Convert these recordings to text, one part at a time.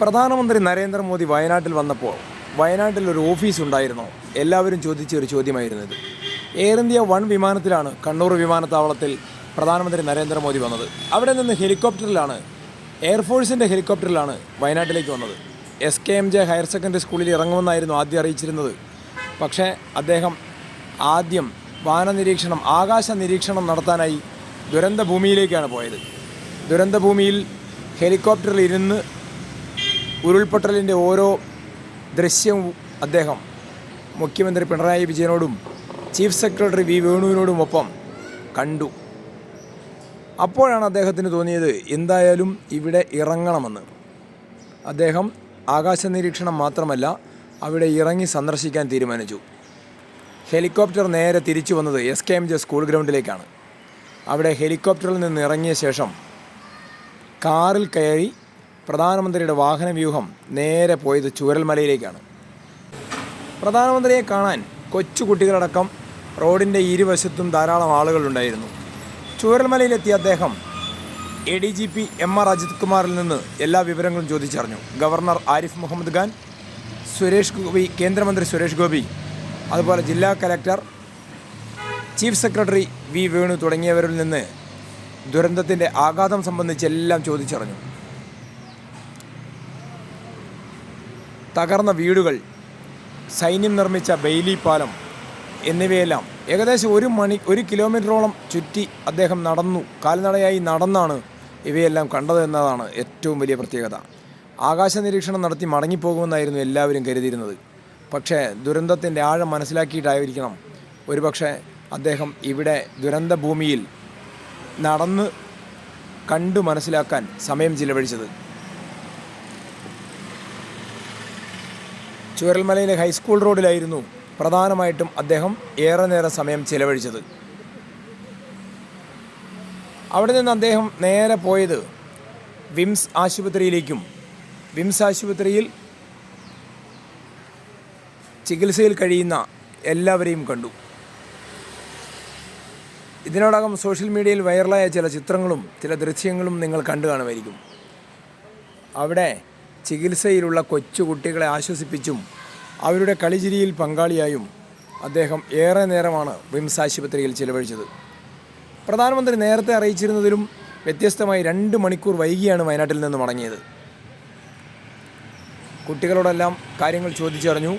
പ്രധാനമന്ത്രി നരേന്ദ്രമോദി വയനാട്ടിൽ വന്നപ്പോൾ വയനാട്ടിൽ ഒരു ഓഫീസ് ഉണ്ടായിരുന്നോ. എല്ലാവരും ചോദിച്ച ഒരു ചോദ്യമായിരുന്നു ഇത്. എയർ ഇന്ത്യ വൺ വിമാനത്തിലാണ് കണ്ണൂർ വിമാനത്താവളത്തിൽ പ്രധാനമന്ത്രി നരേന്ദ്രമോദി വന്നത്. അവിടെ നിന്ന് ഹെലികോപ്റ്ററിലാണ് എയർഫോഴ്സിന്റെ ഹെലികോപ്റ്ററിലാണ് വയനാട്ടിലേക്ക് വന്നത്. S K M J higher secondary സ്കൂളിൽ ഇറങ്ങുമെന്നായിരുന്നു ആദ്യം അറിയിച്ചിരുന്നത്. പക്ഷേ അദ്ദേഹം ആദ്യം വാനനിരീക്ഷണം ആകാശ നിരീക്ഷണം നടത്താനായി ദുരന്ത ഭൂമിയിലേക്കാണ് പോയത്. ദുരന്ത ഭൂമിയിൽ ഹെലികോപ്റ്ററിൽ ഇരുന്ന് ഉരുൾപൊട്ടലിന്റെ ഓരോ ദൃശ്യവും അദ്ദേഹം മുഖ്യമന്ത്രി പിണറായി വിജയനോടും ചീഫ് സെക്രട്ടറി വി വേണുവിനോടും ഒപ്പം കണ്ടു. അപ്പോഴാണ് അദ്ദേഹത്തിന് തോന്നിയത് എന്തായാലും ഇവിടെ ഇറങ്ങണമെന്ന്. അദ്ദേഹം ആകാശ നിരീക്ഷണം മാത്രമല്ല അവിടെ ഇറങ്ങി സന്ദർശിക്കാൻ തീരുമാനിച്ചു. ഹെലികോപ്റ്റർ നേരെ തിരിച്ചു വന്നത് S K M J school ഗ്രൗണ്ടിലേക്കാണ്. അവിടെ ഹെലികോപ്റ്ററിൽ നിന്ന് ഇറങ്ങിയ ശേഷം കാറിൽ കയറി പ്രധാനമന്ത്രിയുടെ വാഹനവ്യൂഹം നേരെ പോയത് ചൂരൽമലയിലേക്കാണ് പ്രധാനമന്ത്രിയെ കാണാൻ കൊച്ചു കുട്ടികളടക്കം റോഡിന്റെ ഇരുവശത്തും ധാരാളം ആളുകളുണ്ടായിരുന്നു ചൂരൽമലയിലെത്തിയ അദ്ദേഹം A D G P M R Ajith കുമാറിൽ നിന്ന് എല്ലാ വിവരങ്ങളും ചോദിച്ചറിഞ്ഞു. ഗവർണർ ആരിഫ് മുഹമ്മദ് ഖാൻ സുരേഷ് ഗോപി കേന്ദ്രമന്ത്രി സുരേഷ് ഗോപി അതുപോലെ ജില്ലാ collector chief secretary V Venu തുടങ്ങിയവരിൽ നിന്ന് ദുരന്തത്തിന്റെ ആഘാതം സംബന്ധിച്ച് എല്ലാം ചോദിച്ചറിഞ്ഞു. തകർന്ന വീടുകൾ സൈന്യം നിർമ്മിച്ച ബെയ്ലി പാലം എന്നിവയെല്ലാം ഏകദേശം ഒരു മണി ഒരു കിലോമീറ്ററോളം ചുറ്റി അദ്ദേഹം നടന്നു. കാൽനടയായി നടന്നാണ് ഇവയെല്ലാം കണ്ടത് എന്നതാണ് ഏറ്റവും വലിയ പ്രത്യേകത. ആകാശ നിരീക്ഷണം നടത്തി മടങ്ങിപ്പോകുമെന്നായിരുന്നു എല്ലാവരും കരുതിയിരുന്നത്. പക്ഷേ ദുരന്തത്തിന്റെ ആഴം മനസ്സിലാക്കിയിട്ടായിരിക്കണം. ഒരുപക്ഷെ അദ്ദേഹം ഇവിടെ ദുരന്ത ഭൂമിയിൽ നടന്ന് കണ്ടു മനസ്സിലാക്കാൻ സമയം ചിലവഴിച്ചത്. ചുരൽമലയിലെ ഹൈസ്കൂൾ റോഡിലായിരുന്നു പ്രധാനമായിട്ടും അദ്ദേഹം ഏറെ നേരം സമയം ചിലവഴിച്ചത്. അവിടെ നിന്ന് അദ്ദേഹം നേരെ പോയത് വിംസ് ആശുപത്രിയിലേക്കും. വിംസ് ആശുപത്രിയിൽ ചികിത്സയിൽ കഴിയുന്ന എല്ലാവരെയും കണ്ടു. ഇതിനോടകം സോഷ്യൽ മീഡിയയിൽ വൈറലായ ചില ചിത്രങ്ങളും ചില ദൃശ്യങ്ങളും നിങ്ങൾ കണ്ടു കാണുമായിരിക്കും. അവിടെ ചികിത്സയിലുള്ള കൊച്ചുകുട്ടികളെ ആശ്വസിപ്പിച്ചും അവരുടെ കളിചിരിയിൽ പങ്കാളിയായും അദ്ദേഹം ഏറെ നേരമാണ് വിംസ് ആശുപത്രിയിൽ ചിലവഴിച്ചത്. പ്രധാനമന്ത്രി നേരത്തെ അറിയിച്ചിരുന്നതിലും വ്യത്യസ്തമായി രണ്ട് മണിക്കൂർ വൈകിയാണ് വയനാട്ടിൽ നിന്ന് മടങ്ങിയത്. കുട്ടികളോടെല്ലാം കാര്യങ്ങൾ ചോദിച്ചറിഞ്ഞു.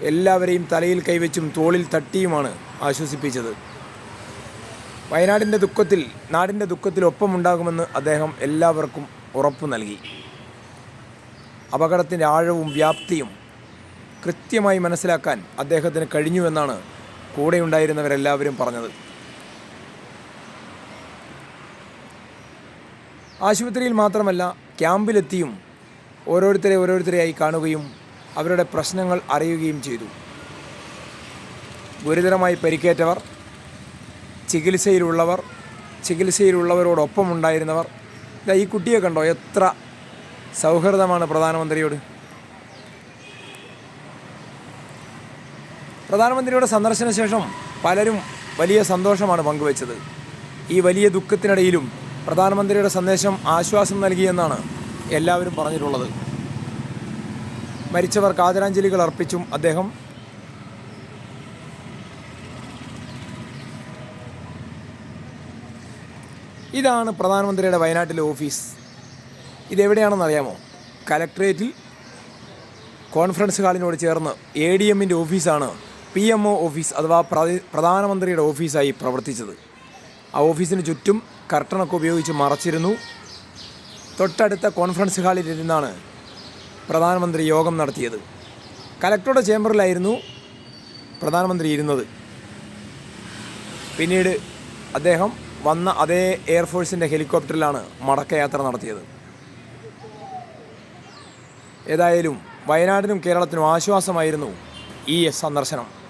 എല്ലാവരെയും തലയിൽ കൈവച്ചും തോളിൽ തട്ടിയുമാണ് ആശ്വസിപ്പിച്ചത്. വയനാടിന്റെ ദുഃഖത്തിൽ നാടിന്റെ ദുഃഖത്തിൽ ഒപ്പമുണ്ടാകുമെന്ന് അദ്ദേഹം എല്ലാവർക്കും ഉറപ്പു നൽകി. അപകടത്തിന്റെ ആഴവും വ്യാപ്തിയും കൃത്യമായി മനസ്സിലാക്കാൻ അദ്ദേഹത്തിന് കഴിഞ്ഞുവെന്നാണ് കൂടെയുണ്ടായിരുന്നവരെല്ലാവരും പറഞ്ഞത്. ആശുപത്രിയിൽ മാത്രമല്ല ക്യാമ്പിലെത്തിയും ഓരോരുത്തരെ ഓരോരുത്തരെയായി കാണുകയും അവരുടെ പ്രശ്നങ്ങൾ അറിയുകയും ചെയ്തു. ഗുരുതരമായി പരിക്കേറ്റവർ ചികിത്സയിലുള്ളവർ ചികിത്സയിലുള്ളവരോടൊപ്പം ഉണ്ടായിരുന്നവർ ഇതാ ഈ കുട്ടിയെ കണ്ടോ? എത്ര സൗഹൃദമാണ് പ്രധാനമന്ത്രിയോട്. പ്രധാനമന്ത്രിയുടെ സന്ദർശന ശേഷം പലരും വലിയ സന്തോഷമാണ് പങ്കുവച്ചത്. ഈ വലിയ ദുഃഖത്തിനിടയിലും പ്രധാനമന്ത്രിയുടെ സന്ദേശം ആശ്വാസം നൽകിയെന്നാണ് എല്ലാവരും പറഞ്ഞിട്ടുള്ളത്. മരിച്ചവർക്ക് ആദരാഞ്ജലികൾ അർപ്പിച്ചും അദ്ദേഹം ഇതാണ് പ്രധാനമന്ത്രിയുടെ വയനാട്ടിലെ ഓഫീസ്. ഇതെവിടെയാണെന്ന് അറിയാമോ? കലക്ട്രേറ്റിൽ കോൺഫറൻസ് ഹാളിനോട് ചേർന്ന് എ ഡി എമ്മിന്റെ ഓഫീസാണ് പി എം ഒ ഓഫീസ് അഥവാ പ്രധ- പ്രധാനമന്ത്രിയുടെ ഓഫീസായി പ്രവർത്തിച്ചത്. ആ ഓഫീസിന് ചുറ്റും കർട്ടണൊക്കെ ഉപയോഗിച്ച് മറച്ചിരുന്നു. തൊട്ടടുത്ത കോൺഫറൻസ് ഹാളിൽ ഇരുന്നാണ് പ്രധാനമന്ത്രി യോഗം നടത്തിയത്. കലക്ടറുടെ ചേംബറിലായിരുന്നു പ്രധാനമന്ത്രി ഇരുന്നത്. പിന്നീട് അദ്ദേഹം വന്ന അതേ എയർഫോഴ്സിന്റെ ഹെലികോപ്റ്ററിലാണ് മടക്കയാത്ര നടത്തിയത്. ഏതായാലും വയനാടിനും കേരളത്തിനും ആശ്വാസമായിരുന്നു ഈ സന്ദർശനം.